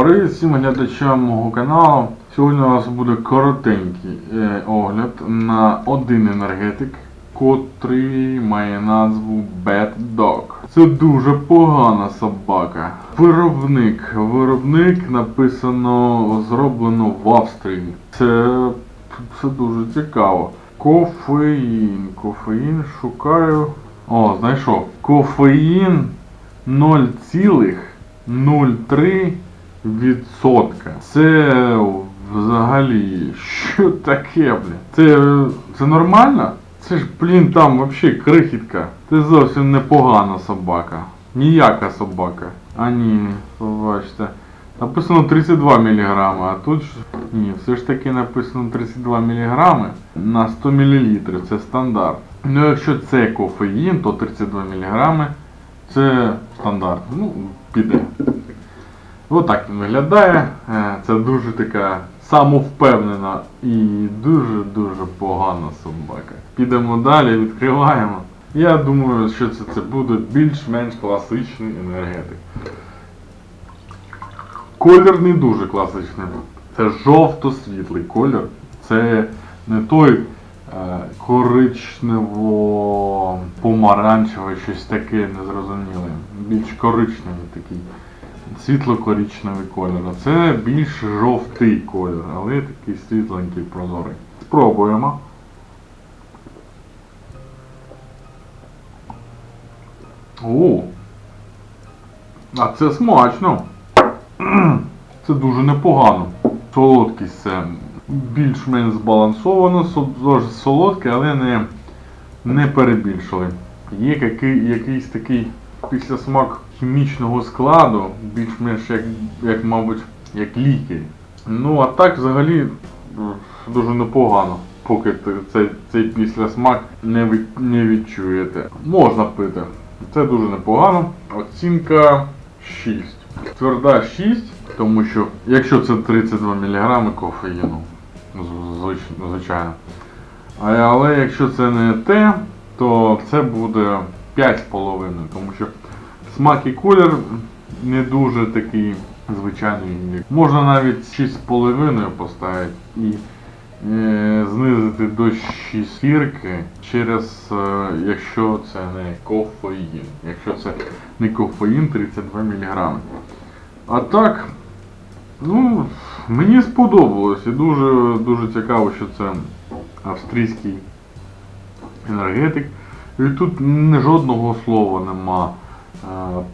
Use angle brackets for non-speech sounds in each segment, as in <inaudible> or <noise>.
Привіт всім глядачам мого каналу. Сьогодні у нас буде коротенький е, огляд на один енергетик, котрий має назву Bad Dog. Це дуже погана собака. Виробник. Виробник написано зроблено в Австрії. Це, це дуже цікаво. Кофеїн. Кофеїн шукаю. О, знайшов. Кофеїн 0,03 відсотка. Це взагалі що таке, блін? Це, це нормально? Це ж, блін, там взагалі крихітка. Це зовсім непогана собака. Ніяка собака. А ні, побачите. Написано 32 мг, а тут ж ні, все ж таки написано 32 мг на 100 мл. Це стандарт. Ну якщо це кофеїн, то 32 мг це стандарт. Ну, піде. Отак він виглядає. Е, Це дуже така самовпевнена і дуже-дуже погана собака. Підемо далі, відкриваємо. Я думаю, що це, це буде більш-менш класичний енергетик. Колір не дуже класичний. Це жовто-світлий колір. Це не той е, коричнево-помаранчевий, щось таке незрозуміле. Більш коричневий такий. Світло-коричневий колір. А це більш жовтий колір, але такий світленький прозорий. Спробуємо. О! А це смачно. <clears throat> Це дуже непогано. Солодкість це більш-менш збалансовано, солодке, але не, не перебільшили. Є який, якийсь такий післясмак хімічного складу, більш-менш як, як, мабуть, як ліки. Ну, а так взагалі е, дуже непогано, поки цей, цей післясмак не, від, не відчуєте. Можна пити. Це дуже непогано. Оцінка 6. Тверда 6, тому що якщо це 32 мг кофеїну, звичайно. Але якщо це не те, то це буде 5,5, тому що смак і колір не дуже такий звичайний. Можна навіть 6,5 поставити і е, знизити до шістірки через, е, якщо це не кофеїн. Якщо це не кофеїн 32 мг. А так, ну, мені сподобалось і дуже, дуже цікаво, що це австрійський енергетик. І тут жодного слова нема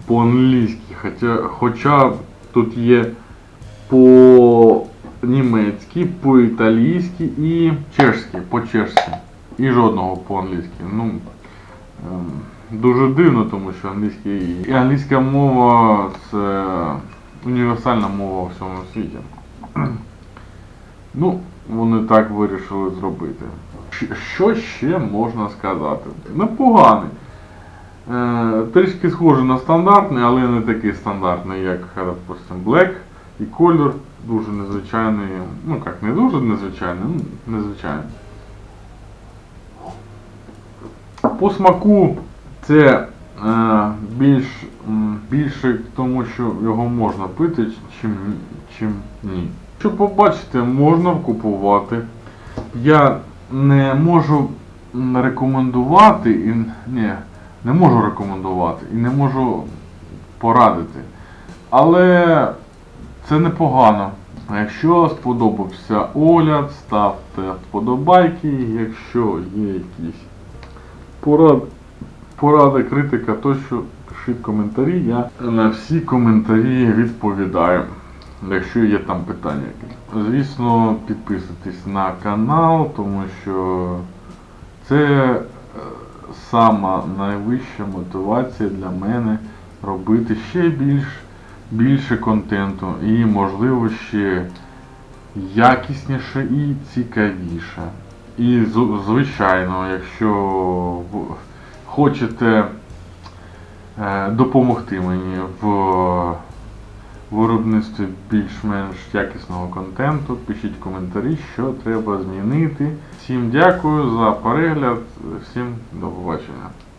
по-англійськи, хоча, хоча тут є по-німецьки, по-італійськи і чешськи, по-чешськи. І жодного по-англійськи. Ну, ем, дуже дивно, тому що англійський, і англійська мова це універсальна мова у всьому світі. Ну, вони так вирішили зробити. Що ще можна сказати? Непоганий. Е, трішки схожий на стандартний, але не такий стандартний, як, допустим, Black. І колір дуже незвичайний. Ну як, не дуже незвичайний, ну, незвичайний. По смаку це е, більш, більше тому, що його можна пити, чим, чим ні. Щоб побачити, можна купувати. Я не можу рекомендувати і ні, не можу рекомендувати і не можу порадити. Але це непогано. Якщо сподобався огляд, ставте вподобайки. Якщо є якісь порад, поради, критика, то що пишіть коментарі. Я на всі коментарі відповідаю. Якщо є там питання. Звісно, підписуйтесь на канал, тому що це е, сама найвища мотивація для мене робити ще більш, більше контенту і, можливо, ще якісніше і цікавіше. І звичайно, якщо хочете е, допомогти мені в виробництві більш-менш якісного контенту, пишіть коментарі, що треба змінити. Всім дякую за перегляд, всім до побачення.